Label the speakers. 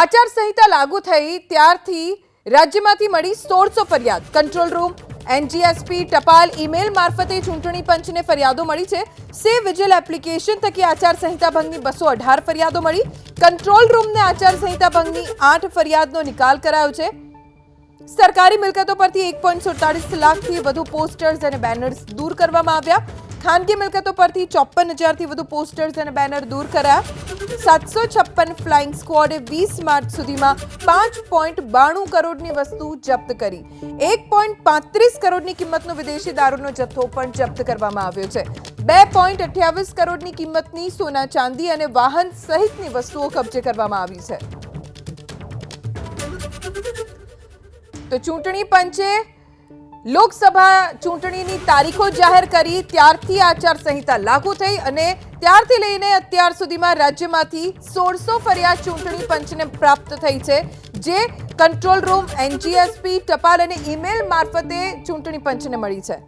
Speaker 1: આચારસંહિતા લાગુ થઈ ત્યારથી રાજ્યમાંથી મળી સોળસો ફરિયાદ. કંટ્રોલ રૂમ, એનજીએસપી, ટપાલ, ઈમેલ મારફતે ચૂંટણી પંચને ફરિયાદો મળી છે. સે વિજિલ એપ્લિકેશન થકી આચારસંહિતા ભંગની બસો અઢાર ફરિયાદો મળી. કંટ્રોલ રૂમને આચારસંહિતા ભંગની આઠ ફરિયાદનો નિકાલ કરાયો છે. સરકારી મિલકતો પરથી એક પોઈન્ટ સુડતાલીસ લાખથી વધુ પોસ્ટર્સ અને બેનર્સ દૂર કરવામાં આવ્યા. ખાનગી મિલકતો પરથી ચોપન હજારથી વધુ પોસ્ટર્સ અને બેનર દૂર કરાયા. સાતસો છપ્પન ફ્લાઇંગ સ્ક્વોડે વીસ માર્ચ સુધીમાં પાંચ પોઈન્ટ બાણું કરોડની વસ્તુ જપ્ત કરી. એક પોઈન્ટ પાંત્રીસ કરોડની કિંમતનો વિદેશી દારૂનો જથ્થો પણ જપ્ત કરવામાં આવ્યો છે. બે પોઈન્ટ અઠ્યાવીસ કરોડની કિંમતની સોના ચાંદી અને વાહન સહિતની વસ્તુઓ કબજે કરવામાં આવી છે. તો ચૂંટણી પંચે લોકસભા ચૂંટણીની તારીખો જાહેર કરી, ત્યારથી આચારસંહિતા લાગુ થઈ અને ત્યારથી લઈને અત્યાર સુધીમાં રાજ્યમાંથી સોળસો ફરિયાદ ચૂંટણી પંચને પ્રાપ્ત થઈ છે, જે કંટ્રોલ રૂમ, એનજીએસપી, ટપાલ અને ઈમેલ મારફતે ચૂંટણી પંચને મળી છે.